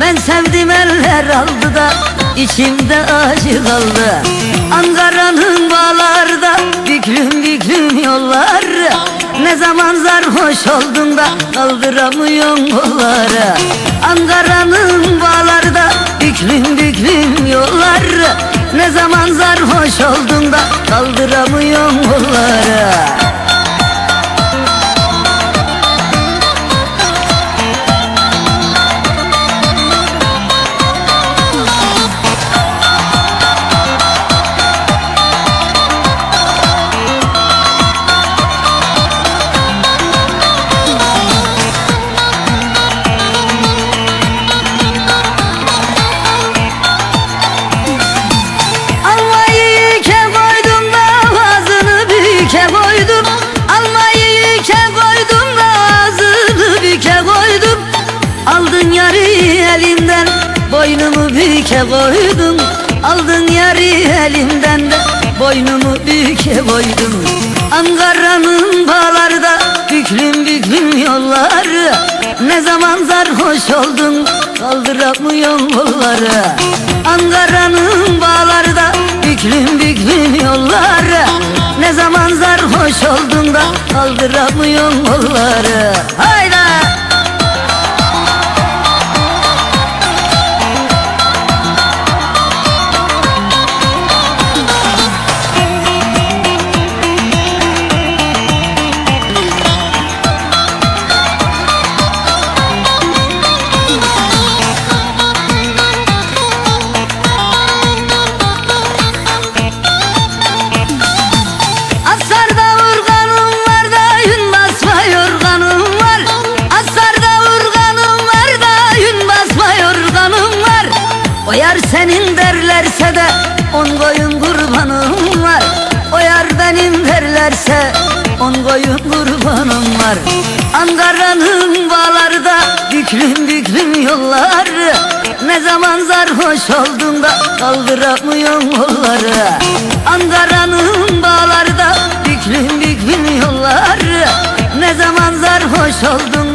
Ben sevdim eller aldı da içimde acı kaldı. Ankara'nın bağlarda büklüm büklüm yollar. Ne zaman sarhoş oldun da kaldıramıyorsun kolları. Ankara'nın bağlarda büklüm büklüm yollar. Ne zaman sarhoş oldun da kaldıramıyorsun elimden boynumu büke koydum Aldın yarı elimden de boynumu büke koydum Ankara'nın bağlarda büklüm büklüm yollar Ne zaman sarhoş oldun kaldıramıyorum kolları. Ankara'nın bağlarda büklüm büklüm yollar Ne zaman sarhoş oldun da kaldıramıyorum kolları. Hayda! Senin derlerse de on koyun kurbanım var. O yar benim derlerse on koyun kurbanım var. Ankara'nın bağlarda büklüm büklüm yollar Ne zaman sarhoş oldun da kaldıramıyorum kolları Ankara'nın bağlarda büklüm büklüm yollar Ne zaman sarhoş oldun